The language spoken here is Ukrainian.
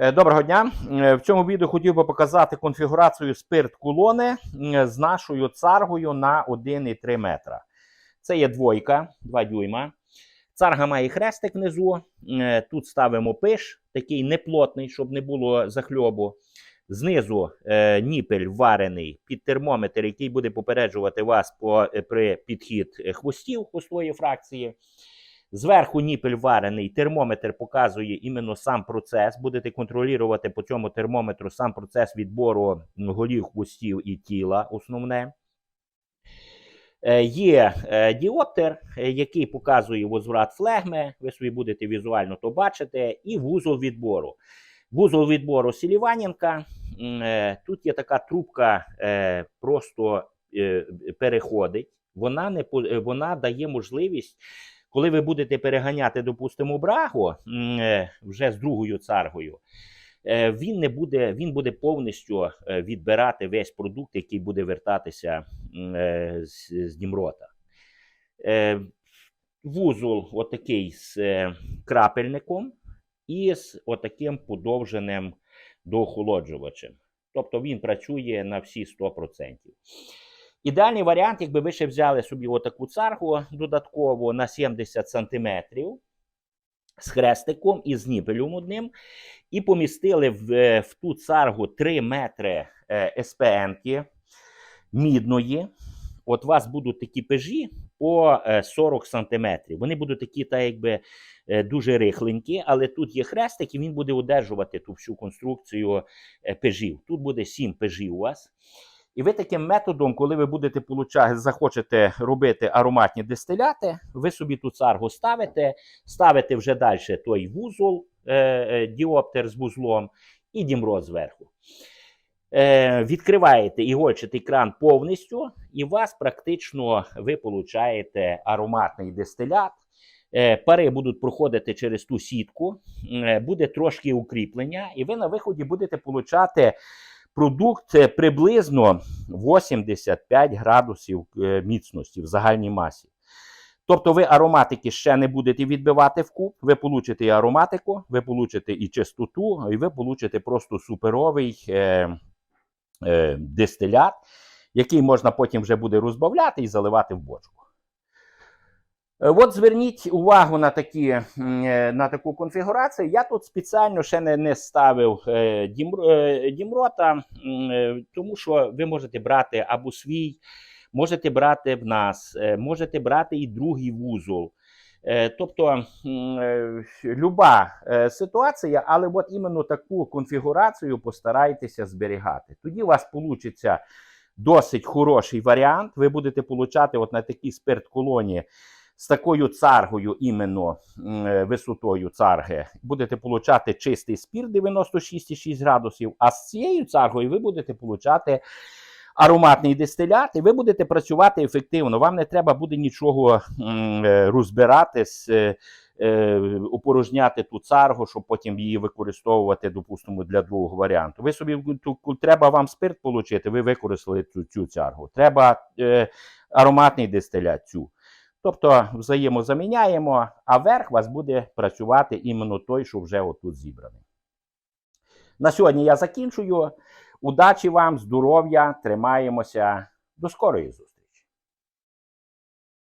Е, Доброго дня. Е, В цьому відео хотів би показати конфігурацію спирт кулони з нашою царгою на 1,3 метра. Це є двойка, 2 дюйма. Царга має хрестик внизу. Е, Тут ставимо пиш, такий неплотний, щоб не було захльобу. Знизу ніпель варений під термометр, який буде попереджувати вас по, при підхід хвостів хвостової фракції. Зверху ніпель варений, термометр показує іменно сам процес. Будете контролювати по цьому термометру сам процес відбору голів, хвостів і тіла, основне. Е, Є е, діоптер, е, який показує возврат флегми. Ви собі будете візуально то бачити, і вузол відбору. Вузол відбору е, Тут є така трубка, просто переходить. Вона, не, вона дає можливість коли ви будете переганяти, допустимо, брагу м, е, вже з другою царгою, е, він не буде, він буде повністю е, відбирати весь продукт, який буде вертатися з, з Дімрота. Е, Вузол отакий з крапельником і з отаким подовженим доохолоджувачем. Тобто він працює на всі 100%. Ідеальний варіант, якби ви ще взяли собі отаку царгу додатково на 70 см з хрестиком і з ніпелем одним, і помістили в, е, в ту царгу 3 метри е, СПНки мідної. От у вас будуть такі пежі по е, 40 см. Вони будуть такі, так якби е, дуже рихленькі, але тут є хрестик, і він буде одержувати ту всю конструкцію е, пежів. Тут буде 7 пежів у вас. І ви таким методом, коли ви будете получати, захочете робити ароматні дистиляти, ви собі ту царгу ставите, ставите вже далі той вузол, е, е, діоптер з вузлом і дімро зверху. Е, відкриваєте ігольчатий кран повністю, і у вас практично ви получаєте ароматний дистилят. Е, пари будуть проходити через ту сітку, е, буде трошки укріплення, і ви на виході будете получати продукт приблизно 85 градусів е, міцності в загальній масі. Тобто ви ароматики ще не будете відбивати в куб, ви получите і ароматику, ви получите і чистоту, і ви получите просто суперовий е, е, дистилят, який можна потім вже буде розбавляти і заливати в бочку. Е, От зверніть увагу на, такі, е, на таку конфігурацію. Я тут спеціально ще не, не ставив е, дім, дімрота, тому що ви можете брати або свій, можете брати в нас, можете брати і другий вузол. Тобто люба ситуація, але от іменно таку конфігурацію постарайтеся зберігати. Тоді у вас вийде досить хороший варіант. Ви будете получати от на такій спирт-колоні з такою царгою, іменно е, висотою царги, будете получати чистий спірт 96,6 градусів, а з цією царгою ви будете получати ароматний дистилят, і ви будете працювати ефективно. Вам не треба буде нічого е, розбирати, с- е, опорожняти ту царгу, щоб потім її використовувати, допустимо, для другого варіанту. Ви собі треба вам спирт отримати, ви використали цю, цю царгу. Треба е, ароматний дистилят цю. Тобто взаємозаміняємо, а верх у вас буде працювати іменно той, що вже отут зібраний. На сьогодні я закінчую. Удачі вам, здоров'я, тримаємося. До скорої зустрічі!